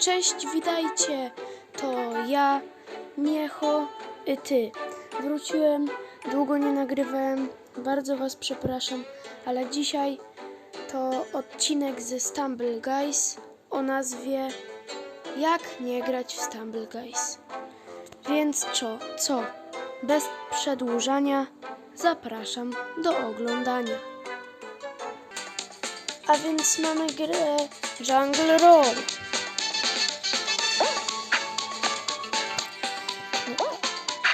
Cześć, witajcie! To ja, Miecho, i ty. Wróciłem, długo nie nagrywałem, bardzo was przepraszam, ale dzisiaj to odcinek ze Stumble Guys o nazwie Jak nie grać w Stumble Guys. Więc co, co? Bez przedłużania zapraszam do oglądania. A więc mamy grę Jungle Roll.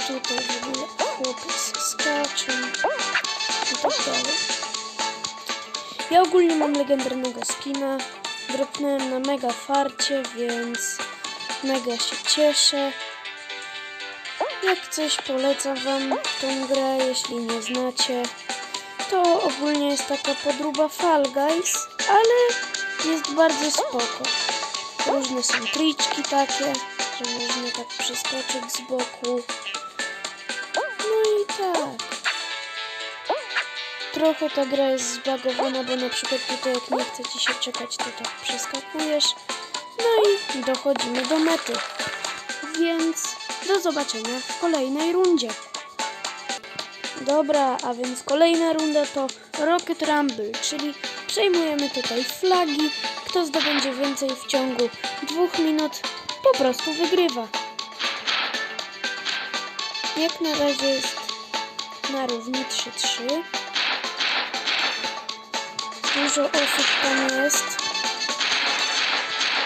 Tutaj w ogóle chłopiec skacze i tak dalej. Ja ogólnie mam legendarnego skina. Dropnąłem na mega farcie, więc mega się cieszę. Jak coś polecam wam tą grę, jeśli nie znacie. To ogólnie jest taka podróba Fall Guys, ale jest bardzo spoko. Różne są triczki takie, że można tak przeskoczyć z boku. Trochę ta gra jest zbagowana, bo na przykład tutaj jak nie chce ci się czekać, to tak przeskakujesz. No i dochodzimy do mety. Więc do zobaczenia w kolejnej rundzie. Dobra, a więc kolejna runda to Rocket Rumble, czyli przejmujemy tutaj flagi. Kto zdobędzie więcej w ciągu dwóch minut, po prostu wygrywa. Jak na razie jest na równi 3-3. Dużo osób tam jest.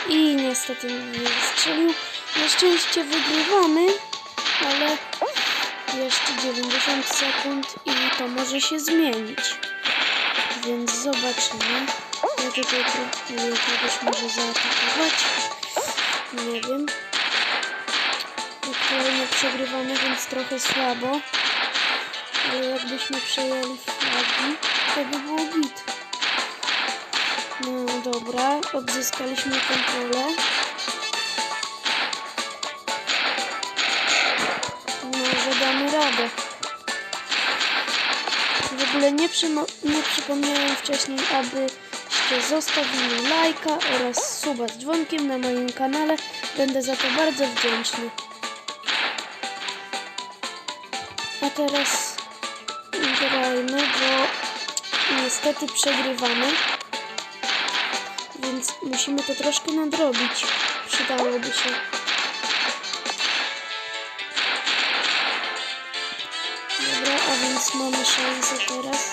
I niestety nie strzelił. Na szczęście wygrywamy, ale jeszcze 90 sekund i to może się zmienić. Więc zobaczymy. Ja tutaj próbuję kogoś może zaatakować. Nie wiem. Aktualnie przegrywamy, więc trochę słabo. Ale jakbyśmy przejęli flagi, to by było git. No dobra, odzyskaliśmy kontrolę. Może damy radę. W ogóle nie, nie przypomniałem wcześniej, abyście zostawili lajka oraz suba z dzwonkiem na moim kanale. Będę za to bardzo wdzięczny. A teraz grajmy, bo niestety przegrywamy. Więc musimy to troszkę nadrobić. Przydałoby się. Dobra, a więc mamy szansę teraz.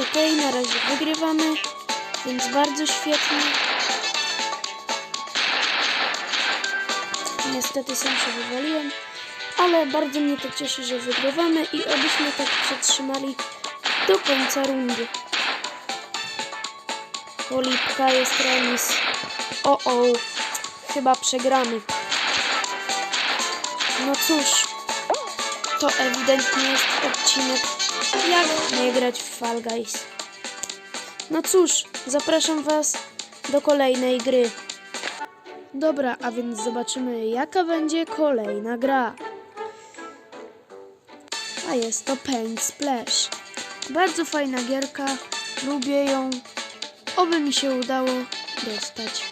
Okej, na razie wygrywamy, więc bardzo świetnie. Niestety sam się wywaliłem, ale bardzo mnie to cieszy, że wygrywamy i obyśmy tak przetrzymali do końca rundy. Polipka jest remis. O, o, chyba przegramy. No cóż, to ewidentnie jest odcinek jak nie grać w Fall Guys. No cóż, zapraszam Was do kolejnej gry. Dobra, a więc zobaczymy jaka będzie kolejna gra. A jest to Paint Splash. Bardzo fajna gierka, lubię ją. Oby mi się udało dostać.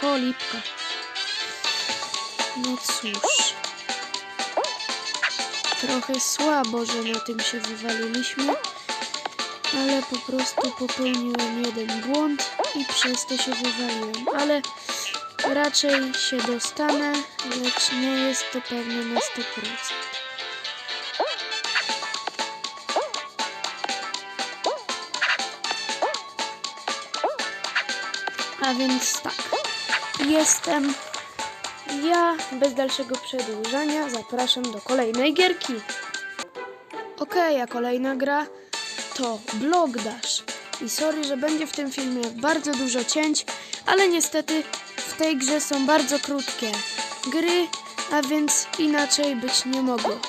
Cholipka. No cóż. Trochę słabo, że na tym się wywaliliśmy, ale po prostu popełniłem jeden błąd i przez to się wywaliłem. Ale raczej się dostanę, lecz nie jest to pewne na 100%. A więc tak, jestem ja bez dalszego przedłużania zapraszam do kolejnej gierki. Okej, a kolejna gra to Block Dash. I sorry, że będzie w tym filmie bardzo dużo cięć, ale niestety w tej grze są bardzo krótkie gry, a więc inaczej być nie mogło.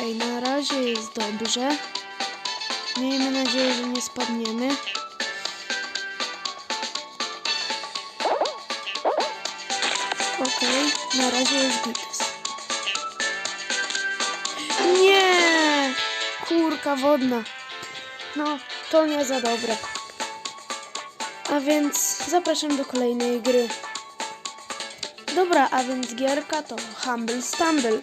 Okej, na razie jest dobrze. Miejmy nadzieję, że nie spadniemy. Okej, na razie jest gites. Nie! Kurka wodna. No, to nie za dobre. A więc zapraszam do kolejnej gry. Dobra, a więc gierka to Humble Stumble.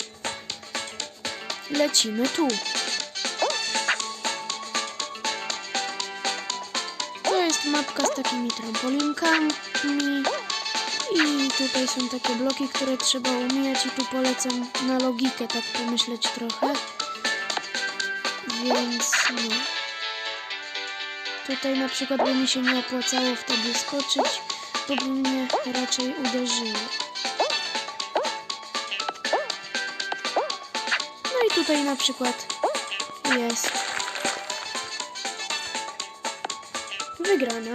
Lecimy tu. To jest mapka z takimi trampolinkami. I tutaj są takie bloki, które trzeba umijać i tu polecam na logikę tak pomyśleć trochę. Więc no. Tutaj na przykład by mi się nie opłacało wtedy skoczyć, to by mnie raczej uderzyło. Tutaj na przykład jest wygrana.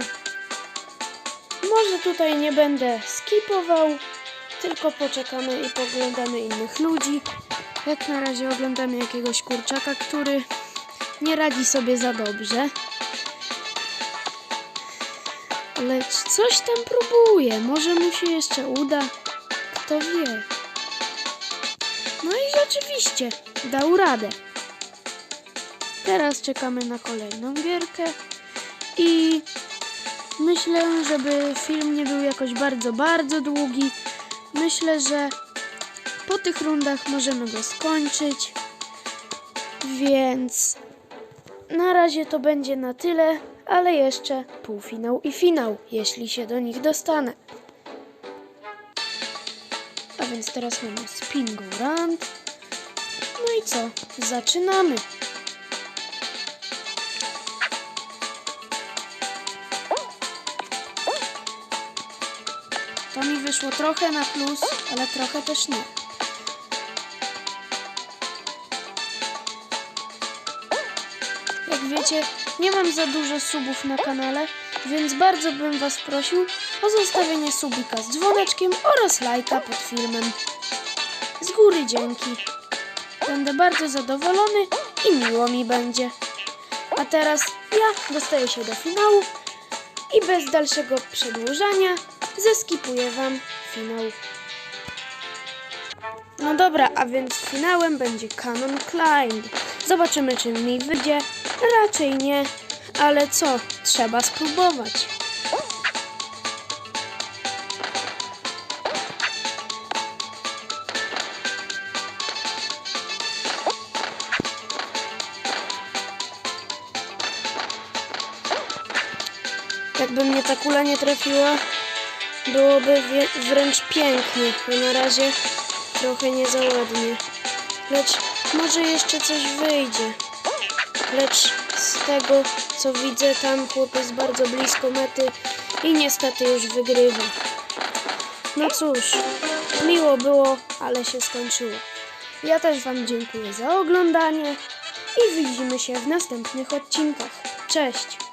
Może tutaj nie będę skipował, tylko poczekamy i poglądamy innych ludzi. Jak na razie oglądamy jakiegoś kurczaka, który nie radzi sobie za dobrze. Lecz coś tam próbuje. Może mu się jeszcze uda. Kto wie. Rzeczywiście dał radę. Teraz czekamy na kolejną gierkę i myślę, żeby film nie był jakoś bardzo, bardzo długi. Myślę, że po tych rundach możemy go skończyć. Więc na razie to będzie na tyle, ale jeszcze półfinał i finał, jeśli się do nich dostanę. A więc teraz mamy spin go round. No i co? Zaczynamy. To mi wyszło trochę na plus, ale trochę też nie. Jak wiecie, nie mam za dużo subów na kanale, więc bardzo bym Was prosił o zostawienie subika z dzwoneczkiem oraz lajka pod filmem. Z góry dzięki. Będę bardzo zadowolony i miło mi będzie. A teraz ja dostaję się do finału i bez dalszego przedłużania zeskipuję Wam finał. No dobra, a więc finałem będzie Canon Climb. Zobaczymy, czy mi wyjdzie. Raczej nie, ale co? Trzeba spróbować. Jakby mnie ta kula nie trafiła, byłoby wręcz pięknie, bo na razie trochę nie za ładnie. Lecz może jeszcze coś wyjdzie. Lecz z tego, co widzę, tam chłop jest bardzo blisko mety i niestety już wygrywa. No cóż, miło było, ale się skończyło. Ja też Wam dziękuję za oglądanie i widzimy się w następnych odcinkach. Cześć!